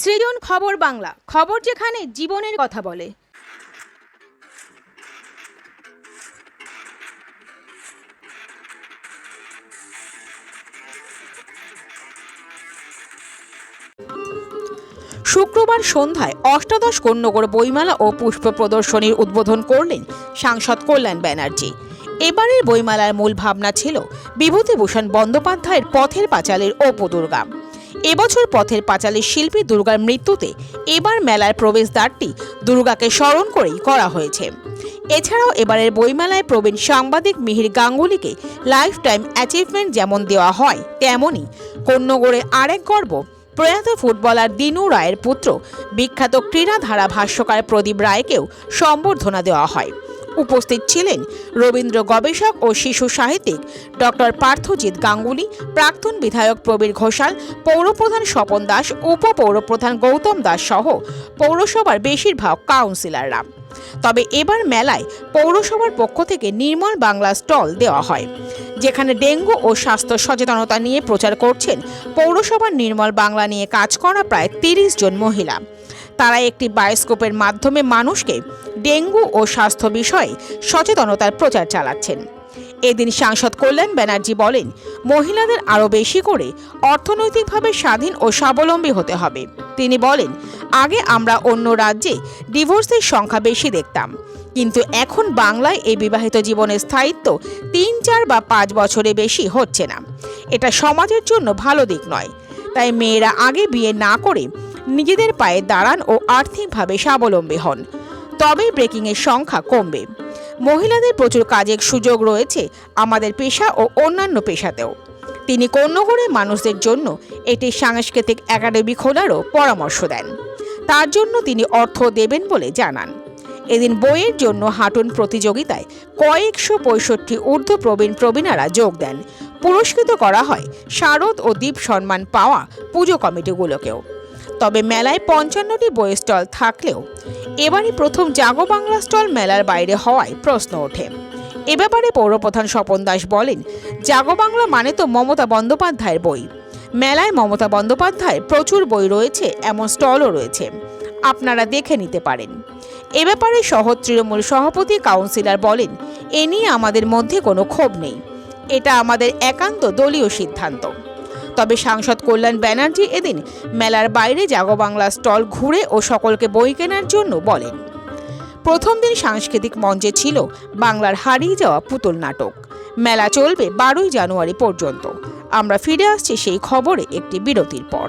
সৃজন খবর বাংলা। খবর যেখানে জীবনের কথা বলে। শুক্রবার সন্ধ্যায় অষ্টাদশ কন্যগর বইমেলা ও পুষ্প প্রদর্শনীর উদ্বোধন করলেন সাংসদ কল্যাণ ব্যানার্জি। এবারের বইমেলার মূল ভাবনা ছিল বিভূতিভূষণ বন্দ্যোপাধ্যায়ের পথের পাঁচালীর অপদুর্গা এবছর পথের পাঁচালীর শিল্পী দুর্গার মৃত্যুতে এবার মেলার প্রবেশদ্বারটি দুর্গাকে স্মরণ করেই করা হয়েছে। এছাড়াও এবারের বইমেলায় প্রবীণ সাংবাদিক মিহির গাঙ্গুলিকে লাইফ টাইম অ্যাচিভমেন্ট যেমন দেওয়া হয় তেমনই কন্যগড়ের আরেক গর্ব, প্রয়াত ফুটবলার দিনু রায়ের পুত্র বিখ্যাত ক্রীড়াধারা ভাষ্যকার প্রদীপ রায়কেও সম্বর্ধনা দেওয়া হয়। উপস্থিত ছিলেন রবীন্দ্র গবেষক ও শিশু সাহিত্যিক ডক্টর পার্থজিৎ গাঙ্গুলি, প্রাক্তন বিধায়ক প্রবীর ঘোষাল, পৌরপ্রধান স্বপন দাস, উপপৌরপ্রধান গৌতম দাস সহ পৌরসভার বেশিরভাগ কাউন্সিলররা। তবে এবার মেলায় পৌরসভার পক্ষ থেকে নির্মল বাংলা স্টল দেওয়া হয়, যেখানে ডেঙ্গু ও স্বাস্থ্য সচেতনতা নিয়ে প্রচার করছেন পৌরসভার নির্মল বাংলা নিয়ে কাজ করা প্রায় তিরিশ জন মহিলা। তারা একটি বায়োস্কোপের মাধ্যমে মানুষকে ডেঙ্গু ও স্বাস্থ্য বিষয়ে সচেতনতার প্রচার চালাচ্ছেন। এদিন সাংসদ কল্যাণ ব্যানার্জি বলেন, মহিলাদের আরও বেশি করে অর্থনৈতিকভাবে স্বাধীন ও স্বাবলম্বী হতে হবে। তিনি বলেন, আগে আমরা অন্য রাজ্যে ডিভোর্সের সংখ্যা বেশি দেখতাম। কিন্তু এখন বাংলায় এই বিবাহিত জীবনের স্থায়িত্ব তিন, চার বা পাঁচ বছরে বেশি হচ্ছে না। এটা সমাজের জন্য ভালো দিক নয়। তাই মেয়েরা আগে বিয়ে না করে নিজেদের পায়ে দাঁড়ান ও আর্থিকভাবে স্বাবলম্বী হন। তবেই ব্রেকিংয়ের সংখ্যা কমবে। মহিলাদের প্রচুর কাজের সুযোগ রয়েছে আমাদের পেশা ও অন্যান্য পেশাতেও। তিনি কন্যগড়ের মানুষদের জন্য একটি সাংস্কৃতিক একাডেমি খোলারও পরামর্শ দেন। তার জন্য তিনি অর্থ দেবেন বলে জানান। এদিন বইয়ের জন্য হাঁটুন প্রতিযোগিতায় কয়েকশো পঁয়ষট্টি ঊর্ধ্ব প্রবীণ প্রবীণারা যোগ দেন। পুরস্কৃত করা হয় শারদ ও দ্বীপ সম্মান পাওয়া পুজো কমিটিগুলোকেও। তবে মেলায় পঞ্চান্নটি বইয়ের স্টল থাকলেও এবারই প্রথম জাগো বাংলা স্টল মেলার বাইরে হওয়ায় প্রশ্ন ওঠে। এ ব্যাপারে পৌরপ্রধান স্বপন দাস বলেন, জাগো বাংলা মানে তো মমতা বন্দ্যোপাধ্যায়ের বই। মেলায় মমতা বন্দ্যোপাধ্যায়ের প্রচুর বই রয়েছে, এমন স্টলও রয়েছে। আপনারা দেখে নিতে পারেন। এ ব্যাপারে শহর তৃণমূল সভাপতি কাউন্সিলর বলেন, এ নিয়ে আমাদের মধ্যে কোনো ক্ষোভ নেই। এটা আমাদের একান্ত দলীয় সিদ্ধান্ত। তবে সাংসদ কল্যাণ ব্যানার্জি এদিন মেলার বাইরে জাগো বাংলা স্টল ঘুরে ও সকলকে বই কেনার জন্য বলেন। প্রথম দিন সাংস্কৃতিক মঞ্চে ছিল বাংলার হারিয়ে যাওয়া পুতুল নাটক। মেলা চলবে বারোই জানুয়ারি পর্যন্ত। আমরা ফিরে আসছি সেই খবরে একটি বিরতির পর।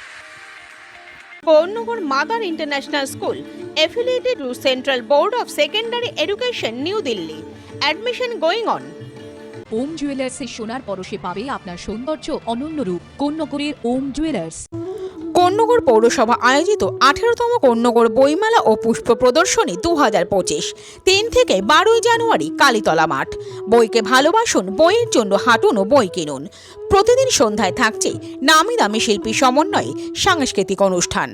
Barnagarh mother international school affiliated central board of secondary education new Delhi admission going on Om জুয়েলার্সে সোনার পরশে পাবে আপনার সৌন্দর্য অনন্য রূপ কোন নগরীর ওম জুয়েলার্স কন্যগড় পৌরসভা আয়োজিত আঠেরোতম কন্যগড় বইমেলা ও পুষ্প প্রদর্শনী দু হাজার পঁচিশ। তিন থেকে বারোই জানুয়ারি কালীতলা মাঠ। বইকে ভালোবাসুন, বইয়ের জন্য হাঁটুন ও বই কিনুন। প্রতিদিন সন্ধ্যায় থাকছে নামি দামি শিল্পী সমন্বয়ে সাংস্কৃতিক অনুষ্ঠান।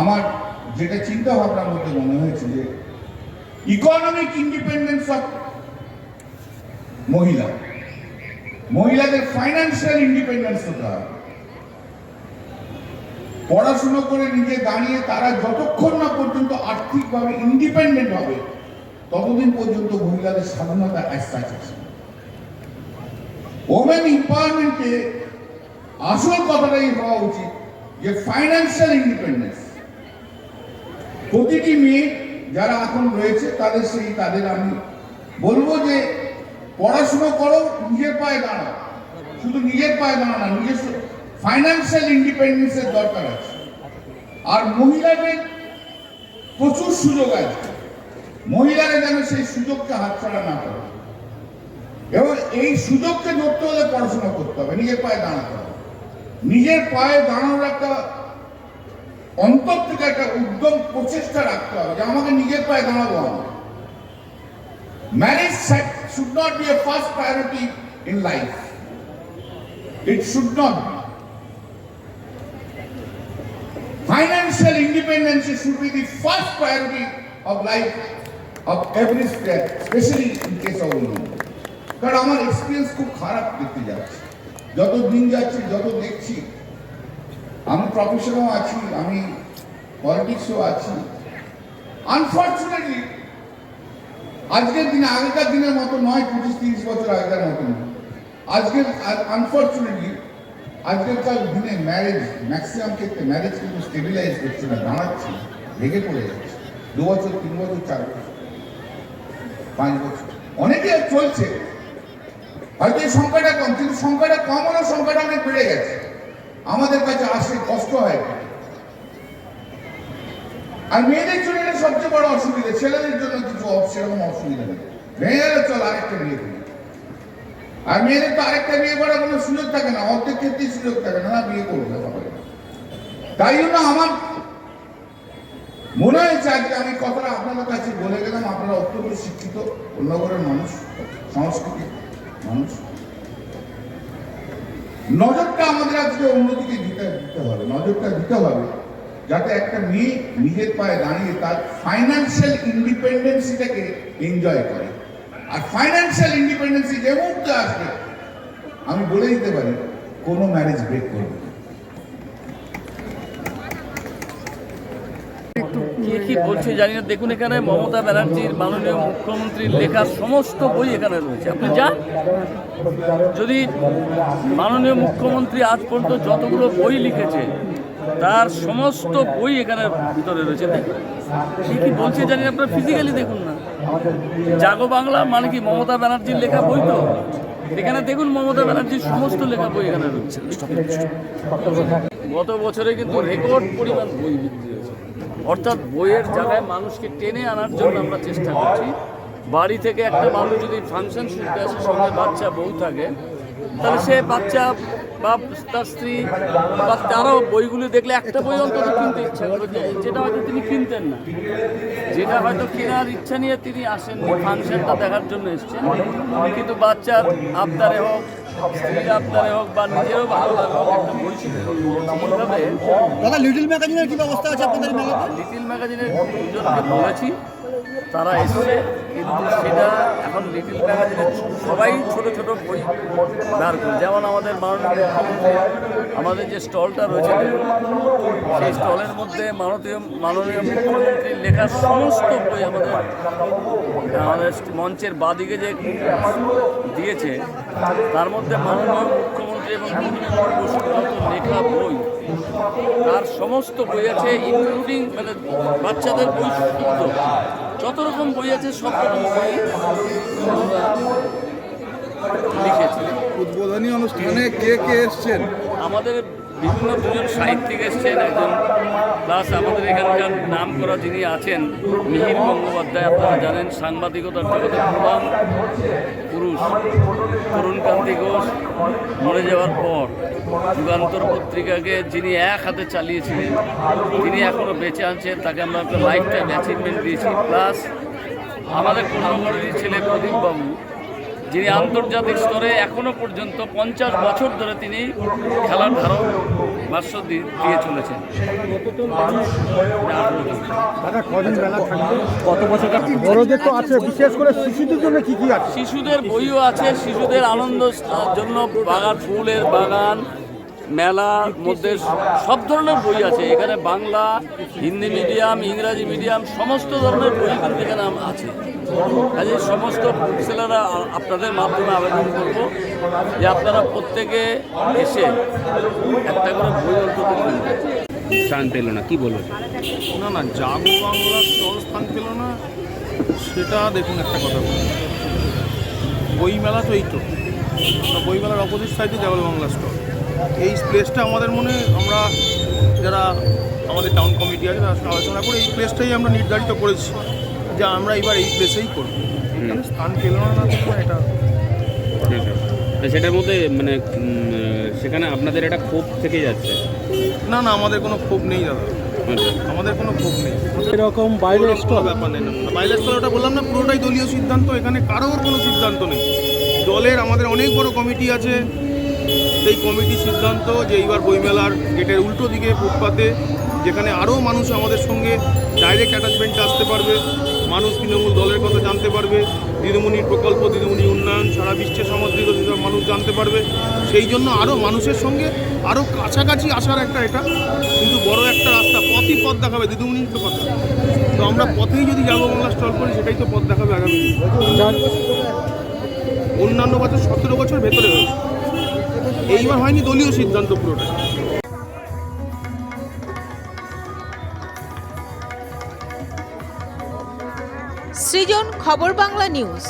আমার যেটা চিন্তা ভাবনার মধ্যে মনে হয়েছে যে ইকোনমিক ইন্ডিপেন্ডেন্স অফ মহিলা, মহিলাদের ফাইন্যান্সিয়াল ইন্ডিপেন্ডেন্স হতে হবে। পড়াশুনো করে নিজে দাঁড়িয়ে তারা যতক্ষণ না পর্যন্ত আর্থিকভাবে ইন্ডিপেন্ডেন্ট হবে, ততদিন পর্যন্ত মহিলাদের স্বাধীনতা অ্যাসাচ আছে। ওমেন এম্পাওয়ারমেন্টে আসল কথাটাই হওয়া উচিত যে ফাইন্যান্সিয়াল ইন্ডিপেন্ডেন্স প্রতিটি মেয়ে যারা এখন রয়েছে, তাদের সেই, তাদের আমি বলব যে পড়াশুনো করো, নিজের পায়ে দাঁড়াও। শুধু নিজের পায়ে দাঁড়াও না, নিজের ফাইন্যান্সিয়াল ইন্ডিপেন্ডেন্সের দরকার আছে। আর মহিলাদের প্রচুর সুযোগ আছে। মহিলারা যেন সেই সুযোগকে হাতছাড়া না করে। এবং এই সুযোগকে ধরতে হলে পড়াশোনা করতে হবে, নিজের পায়ে দাঁড়াতে হবে। নিজের পায়ে দাঁড়ানোর একটা অন্তর থেকে একটা উদ্যম প্রচেষ্টা রাখতে হবে যে আমাকে নিজের পায়ে দাঁড়াবো আমি। Marriage should not be a first priority in life it should not be Financial independence should be the first priority of life of every step, especially in case of women. কারণ আমার এক্সপিরিয়েন্স খুব খারাপ দেখতে যাচ্ছে। যত দিন যাচ্ছে যত দেখছি আমি প্রফেশনেও আছি আমি পলিটিক্সও আছি। আনফর্চুনেটলি আজকের দিনে, আগেকার দিনের মতো নয়, পঁচিশ, তিরিশ বছর আগেকার মতো নয়। আজকের আনফর্চুনেটলি আজকালকার দিনে ম্যারেজ ম্যাক্সিমাম ক্ষেত্রে ম্যারেজ কিন্তু স্টেবিলাইজ করছে না, দাঁড়াচ্ছে ভেঙে পড়ে যাচ্ছে। দু বছর, তিন বছর, চার বছর, পাঁচ বছর। অনেকে চলছে। হয়তো এই সংখ্যাটা কম, কিন্তু সংখ্যাটা কম হলেও সংখ্যাটা অনেক বেড়ে গেছে। আমাদের কাছে আসে কষ্ট হয়। আর মেয়েদের জন্য এটা সবচেয়ে বড় অসুবিধা। ছেলেদের জন্য কিছু সেরকম অসুবিধা নেই। গেলে চল আরেকটা বিয়ে করি। আর মেয়েদের তো আরেকটা বিয়ে করার কোনো সুযোগ থাকে না। অর্ধেক ক্ষেত্রেই সুযোগ থাকে না। বিয়ে করবে তাই জন্য আমার মনে হয়েছে আজকে আমি কথাটা আপনাদের কাছে বলে গেলাম। আপনারা অত্যন্ত শিক্ষিত অন্য অন্যগরের মানুষ সাংস্কৃতিক মানুষ। নজরটা আমাদের আজকে অন্যদিকে দিতে দিতে হবে, নজরটা দিতে হবে, যাতে একটা মেয়ে নিজের পায়ে দাঁড়িয়ে তার ফাইন্যান্সিয়াল ইন্ডিপেন্ডেন্সিটাকে এনজয় করে আর ফাইন্যান্সিয়াল ইন্ডিপেন্ডেন্সি যে মুহূর্তে আসবে, আমি বলে দিতে পারি, কোনো ম্যারেজ ব্রেক করবে না। কে কি বলছে জানি না। দেখুন এখানে মমতা ব্যানার্জির মাননীয় মুখ্যমন্ত্রীর লেখা সমস্ত বই এখানে রয়েছে। আপনি যান। যদি মাননীয় মুখ্যমন্ত্রী আজ পর্যন্ত যতগুলো বই লিখেছে, তার সমস্ত বই এখানে ভিতরে রয়েছে। দেখুন কি বলছে জানি আপনারা ফিজিক্যালি দেখুন না। জাগো বাংলা মানে কি মমতা ব্যানার্জির লেখা বই তো? এখানে দেখুন মমতা ব্যানার্জির সমস্ত লেখা বই এখানে রয়েছে। গত বছরে কিন্তু রেকর্ড পরিমাণ বই বিক্রি অর্থাৎ বইয়ের জায়গায় মানুষকে টেনে আনার জন্য আমরা চেষ্টা করছি। বাড়ি থেকে একটা মানুষ যদি ফাংশন শুনতে আসে, সঙ্গে বাচ্চা, বউ থাকে, তাহলে সে বাচ্চা বা তার স্ত্রী বা তারাও বইগুলি দেখলে একটা বই অন্তত কিনতে ইচ্ছা করবে যেটা হয়তো তিনি কিনতেন না, যেটা হয়তো কেনার ইচ্ছা নিয়ে তিনি আসেননি, ফাংশনটা দেখার জন্য এসেছেন। কিন্তু বাচ্চার আবদারে হোক দাদা লিটল ম্যাগাজিনের কি ব্যবস্থা আছে আপনাদের মেলাতে? লিটিল ম্যাগাজিনের বলেছি। তারা এসছে, কিন্তু সেটা এখন লিটিল সবাই ছোট ছোট বই করে যেমন আমাদের মাননীয় আমাদের যে স্টলটা রয়েছে, সেই স্টলের মধ্যে মাননীয় মাননীয় মুখ্যমন্ত্রীর লেখা সমস্ত বই আমাদের আমাদের মঞ্চের বাদিকে যে দিয়েছে, তার মধ্যে মাননীয় মুখ্যমন্ত্রী এবং লেখা বই, তার সমস্ত বই আছে ইনক্লুডিং মানে বাচ্চাদের বই শুদ্ধ যত রকম বই আছে সব রকম বই লিখেছে। উদ্বোধনী অনুষ্ঠানে কে কে এসছেন? আমাদের বিভিন্ন দুজন সাহিত্যিক এসছেন একজন প্লাস আমাদের এখানকার নাম করা যিনি আছেন মিহির গঙ্গোপাধ্যায় আপনারা জানেন সাংবাদিকতার জগতে প্রধান। পুরুষ, তরুণকান্তি ঘোষ মরে যাওয়ার পর যুগান্তর পত্রিকাকে যিনি এক হাতে চালিয়েছিলেন, তিনি এখনও বেঁচে আনছেন তাকে আমরা একটা লাইফ টাইম অ্যাচিভমেন্ট দিয়েছি। প্লাস আমাদের কর্মকর্তী ছেলে প্রদীপবাবু। যিনি আন্তর্জাতিক স্তরে এখনও পর্যন্ত পঞ্চাশ বছর ধরে তিনি খেলার ধারণ ভাষ্য দিয়ে চলেছেন। বড়দের তো আছে বিশেষ করে শিশুদের জন্য কি কি আছে? শিশুদের বইও আছে শিশুদের আনন্দ জন্য বাগান ফুলের বাগান মেলার মধ্যে সব ধরনের বই আছে। এখানে বাংলা হিন্দি মিডিয়াম ইংরাজি মিডিয়াম সমস্ত ধরনের বই কিন্তু এখানে আছে। কাজে সমস্ত বুকসেলাররা আপনাদের মাধ্যমে আবেদন করব যে আপনারা প্রত্যেকে এসে একটা করে বই অন্তত স্থান পেল না কি বলব? না না জাগো বাংলা স্টল স্থান পেল না সেটা দেখুন একটা কথা বলি বই মেলা তো এই তো। বইমেলার অপোজিট সাইডে জাগো বাংলা স্টল। এই প্লেসটা আমাদের মনে আমরা যারা আমাদের টাউন কমিটি আছে তার আলোচনা করে এই প্লেসটাই আমরা নির্ধারিত করেছি যে আমরা এবার এই প্লেসেই করব। এখানে স্থান পেল না না এটা সেটার মধ্যে মানে সেখানে আপনাদের একটা ক্ষোভ থেকে যাচ্ছে? না না আমাদের কোনো ক্ষোভ নেই দাদা। আচ্ছা। আমাদের কোনো ক্ষোভ নেই। এরকম বাইরে বাইরের কোনো ব্যাপার নেই না বাইরের স্থল ওটা বললাম না পুরোটাই দলীয় সিদ্ধান্ত এখানে কারোর কোনো সিদ্ধান্ত নেই। দলের আমাদের অনেক বড় কমিটি আছে সেই কমিটির সিদ্ধান্ত যে এইবার বইমেলার গেটের উল্টো দিকে ফুটপাতে যেখানে আরও মানুষ আমাদের সঙ্গে ডাইরেক্ট অ্যাটাচমেন্টে আসতে পারবে, মানুষ তৃণমূল দলের কথা জানতে পারবে, দিদিমণির প্রকল্প দিদিমণি উন্নয়ন, সারা বিশ্বে সমর্থিত যেসব মানুষ জানতে পারবে, সেই জন্য আরও মানুষের সঙ্গে আরও কাছাকাছি আসার একটা এটা, কিন্তু বড় একটা রাস্তা পথই পথ দেখাবে, দিদিমণির তো কথা তো আমরা পথেই যদি যাব বাংলা স্টল করি, সেটাই তো পথ দেখাবে আগামী। অন্যান্য বছর সতেরো বছর ভেতরে হয়েছে এইবার হয়নি দলীয় সিদ্ধান্ত পুরোটা সৃজন খবর বাংলা নিউজ।